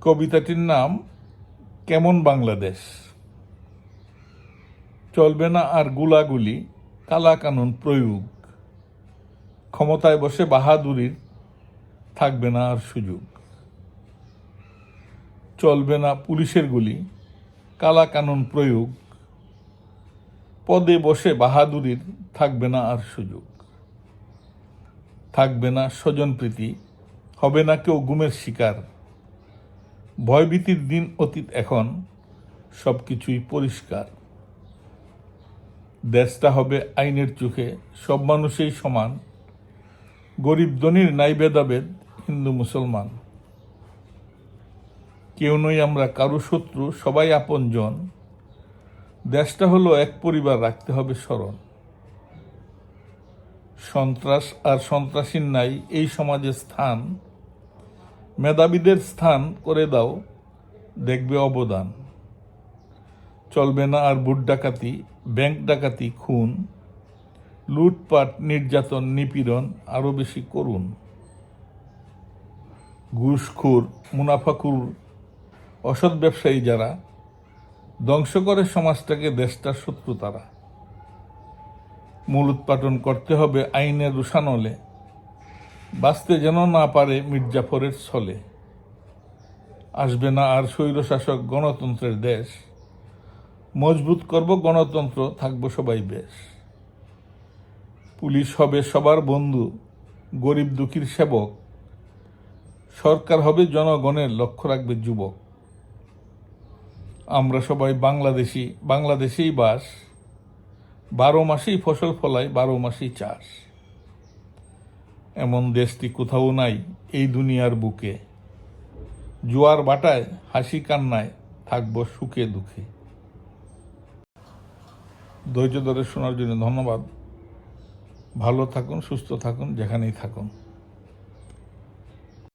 কবিতাটির নাম কেমন বাংলাদেশ? চলবে না আর গুলাগুলি কালা কানুন প্রয়োগ। ক্ষমতায় বসে বাহাদুরির থাকবে না আর সুযোগ। চলবে না পুলিশের গুলি কালা কানুন প্রয়োগ। পদে বসে বাহাদুরির থাকবে না আর সুযোগ। থাকবে না স্বজনপ্রীতি হবে না কেউ গুমের শিকার। ভয়ভীতির দিন অতীত এখন সব কিছুই পরিষ্কার। দেশটা হবে আইনের চোখে, সব মানুষই সমান। গরিব ধনির নাই ভেদাভেদ, হিন্দু মুসলমান। কেউ নই আমরা, কারও শত্রু, সবাই আপনজন। দেশটা হলো এক পরিবার, রাখতে হবে স্মরণ। সন্ত্রাস আর সন্ত্রাসীর নাই এই সমাজে স্থান। মেধাবীদের স্থান করে দাও, দেখবে অবদান। চলবে না আর বুট ডাকাতি, ব্যাংক ডাকাতি, খুন। লুটপাট, নির্যাতন, নিপীড়ন আরও বেশি করুন। ঘুষখোর মুনাফাখুর অসৎ ব্যবসায়ী যারা, ধ্বংস করে সমাজটাকে দেশটার শত্রু তারা। মূল উৎপাদন করতে হবে আইনের রুষানলে বাঁচতে যেন না পারে মির্জাফরের ছলে। আসবে না আর স্বৈরশাসক গণতন্ত্রের দেশ। মজবুত করব গণতন্ত্র, থাকব সবাই বেশ। পুলিশ হবে সবার বন্ধু, গরিব দুঃখীর সেবক। সরকার হবে জনগণের, লক্ষ্য রাখবে যুবক। আমরা সবাই বাংলাদেশি, বাংলাদেশেই বাস। বারো মাসেই ফসল ফলাই বারো মাসেই চাষ। এমন দেশটি কোথাও নাই এই দুনিয়ার বুকে। জোয়ার বাটায়, হাসি কান্নায় থাকব সুখে দুঃখে। ধৈর্য ধরে শোনার জন্য ধন্যবাদ। ভালো থাকুন, সুস্থ থাকুন, যেখানেই থাকুন।